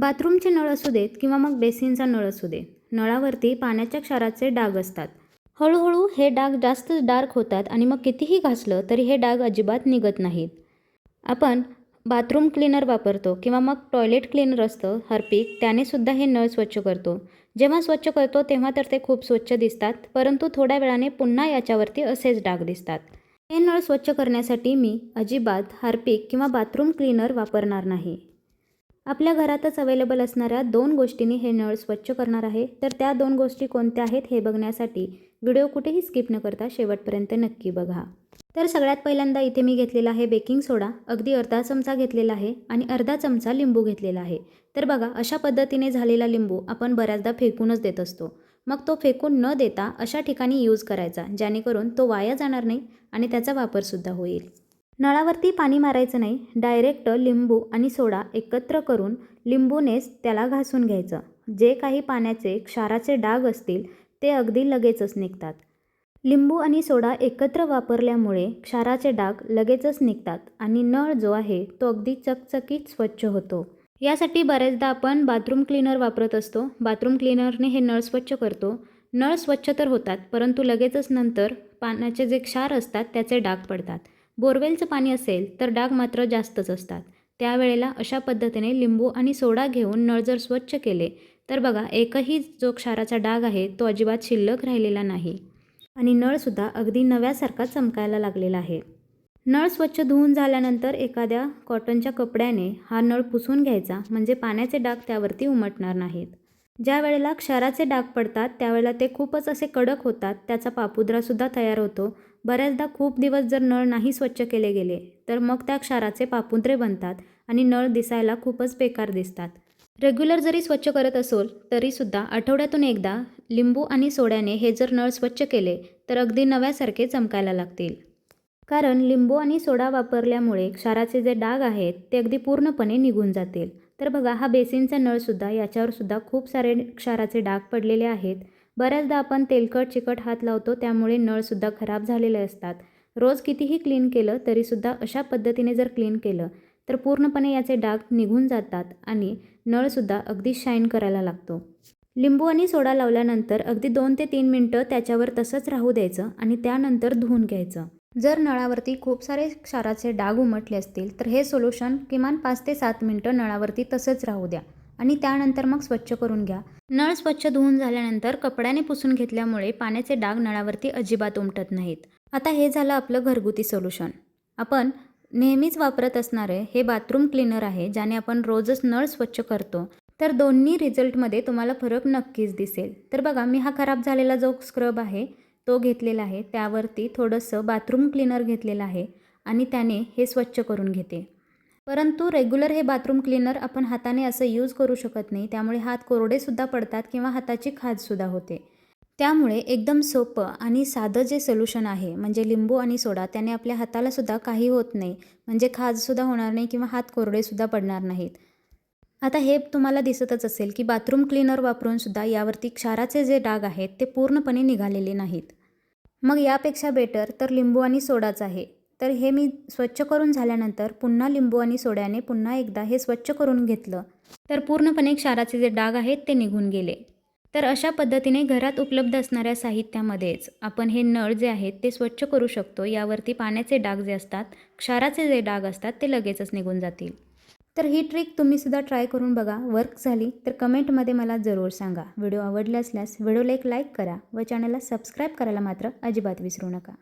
बाथरूमचे नळ असू देत किंवा मग बेसिनचा नळ असू दे नळावरती पाण्याच्या क्षाराचे डाग असतात. हळूहळू हे डाग जास्त डार्क होतात आणि मग कितीही घासलं तरी हे डाग अजिबात निघत नाहीत. आपण बाथरूम क्लीनर वापरतो किंवा मग टॉयलेट क्लीनर असतं हरपीक त्यानेसुद्धा हे नळ स्वच्छ करतो. जेव्हा स्वच्छ करतो तेव्हा तर ते खूप स्वच्छ दिसतात परंतु थोड्या वेळाने पुन्हा याच्यावरती असेच डाग दिसतात. हे नळ स्वच्छ करण्यासाठी मी अजिबात हार्पिक किंवा बाथरूम क्लीनर वापरणार नाही. आपल्या घरातच अवेलेबल असणाऱ्या दोन गोष्टींनी हे नळ स्वच्छ करणार आहे. तर त्या दोन गोष्टी कोणत्या आहेत हे बघण्यासाठी व्हिडिओ कुठेही स्किप न करता शेवटपर्यंत नक्की बघा. तर सगळ्यात पहिल्यांदा इथे मी घेतलेला आहे बेकिंग सोडा. अगदी अर्धा चमचा घेतलेला आहे आणि अर्धा चमचा लिंबू घेतलेला आहे. तर बघा अशा पद्धतीने झालेला लिंबू आपण बऱ्याचदा फेकूनच देत असतो. मग तो फेकून न देता अशा ठिकाणी यूज करायचा जेणेकरून तो वाया जाणार नाही आणि त्याचा वापरसुद्धा होईल. नळावरती पाणी मारायचं नाही डायरेक्ट लिंबू आणि सोडा एकत्र करून लिंबूनेच त्याला घासून घ्यायचं. जे काही पाण्याचे क्षाराचे डाग असतील ते अगदी लगेचच निघतात. लिंबू आणि सोडा एकत्र वापरल्यामुळे क्षाराचे डाग लगेचच निघतात आणि नळ जो आहे तो अगदी चकचकीत स्वच्छ होतो. यासाठी बऱ्याचदा आपण बाथरूम क्लीनर वापरत असतो. बाथरूम क्लीनरने हे नळ स्वच्छ करतो. नळ स्वच्छ तर होतात परंतु लगेचच नंतर पाण्याचे जे क्षार असतात त्याचे डाग पडतात. बोरवेलचं पाणी असेल तर डाग मात्र जास्तच असतात. त्यावेळेला अशा पद्धतीने लिंबू आणि सोडा घेऊन नळ जर स्वच्छ केले. तर बघा एकही जो क्षाराचा डाग आहे तो अजिबात शिल्लक राहिलेला नाही. आणि नळसुद्धा अगदी नव्यासारखा चमकायला लागलेला आहे. नळ स्वच्छ धुवून झाल्यानंतर एखाद्या कॉटनच्या कपड्याने हा नळ पुसून घ्यायचा म्हणजे पाण्याचे डाग त्यावरती उमटणार नाहीत. ज्या वेळेला क्षाराचे डाग पडतात त्यावेळेला ते खूपच असे कडक होतात त्याचा पापुद्रासुद्धा तयार होतो. बऱ्याचदा खूप दिवस जर नळ नाही स्वच्छ केले गेले तर मग त्या क्षाराचे पापुंत्रे बनतात आणि नळ दिसायला खूपच बेकार दिसतात. रेग्युलर जरी स्वच्छ करत असोल तरीसुद्धा आठवड्यातून एकदा लिंबू आणि सोड्याने हे जर नळ स्वच्छ केले तर अगदी नव्यासारखे चमकायला लागतील. कारण लिंबू आणि सोडा वापरल्यामुळे क्षाराचे जे डाग आहेत ते अगदी पूर्णपणे निघून जातील. तर बघा हा बेसिनचा नळसुद्धा याच्यावरसुद्धा खूप सारे क्षाराचे डाग पडलेले आहेत. बऱ्याचदा आपण तेलकट चिकट हात लावतो त्यामुळे नळसुद्धा खराब झालेले असतात. रोज कितीही क्लीन केलं तरीसुद्धा अशा पद्धतीने जर क्लीन केलं तर पूर्णपणे याचे डाग निघून जातात आणि नळसुद्धा अगदी शाईन करायला लागतो. लिंबू आणि सोडा लावल्यानंतर अगदी दोन ते तीन मिनटं त्याच्यावर तसंच राहू द्यायचं आणि त्यानंतर धुवून घ्यायचं. जर नळावरती खूप सारे क्षाराचे डाग उमटले असतील तर हे सोल्युशन किमान पाच ते सात मिनटं नळावरती तसंच राहू द्या. आणि त्यानंतर मग स्वच्छ करून घ्या. नळ स्वच्छ धुवून झाल्यानंतर कपड्याने पुसून घेतल्यामुळे पाण्याचे डाग नळावरती अजिबात उमटत नाहीत. आता हे झालं आपलं घरगुती सोल्युशन. आपण नेहमीच वापरत असणारे हे बाथरूम क्लीनर आहे ज्याने आपण रोजच नळ स्वच्छ करतो. तर दोन्ही रिझल्टमध्ये तुम्हाला फरक नक्कीच दिसेल. तर बघा मी हा खराब झालेला जो स्क्रब आहे तो घेतलेला आहे. त्यावरती थोडंसं बाथरूम क्लीनर घेतलेलं आहे आणि त्याने हे स्वच्छ करून घेते. परंतु रेग्युलर हे बाथरूम क्लीनर आपण हाताने असं यूज करू शकत नाही त्यामुळे हात कोरडेसुद्धा पडतात किंवा हाताची खाजसुद्धा होते. त्यामुळे एकदम सोपं आणि साधं जे सोल्युशन आहे म्हणजे लिंबू आणि सोडा त्याने आपल्या हातालासुद्धा काही होत नाही म्हणजे खाजसुद्धा होणार नाही किंवा हात कोरडेसुद्धा पडणार नाहीत. आता हे तुम्हाला दिसतच असेल की बाथरूम क्लीनर वापरूनसुद्धा यावरती क्षाराचे जे डाग आहेत ते पूर्णपणे निघालेले नाहीत. मग यापेक्षा बेटर तर लिंबू आणि सोडाच आहे. तर हे मी स्वच्छ करून झाल्यानंतर पुन्हा लिंबू आणि सोड्याने पुन्हा एकदा हे स्वच्छ करून घेतलं. तर पूर्णपणे क्षाराचे जे डाग आहेत ते निघून गेले. तर अशा पद्धतीने घरात उपलब्ध असणाऱ्या साहित्यामध्येच आपण हे नळ जे आहेत ते स्वच्छ करू शकतो. यावरती पाण्याचे डाग जे असतात क्षाराचे जे डाग असतात ते लगेचच निघून जातील. तर ही ट्रिक तुम्हीसुद्धा ट्राय करून बघा. वर्क झाली तर कमेंटमध्ये मला जरूर सांगा. व्हिडिओ आवडला असल्यास व्हिडिओला एक लाईक करा व चॅनलला सबस्क्राईब करायला मात्र अजिबात विसरू नका.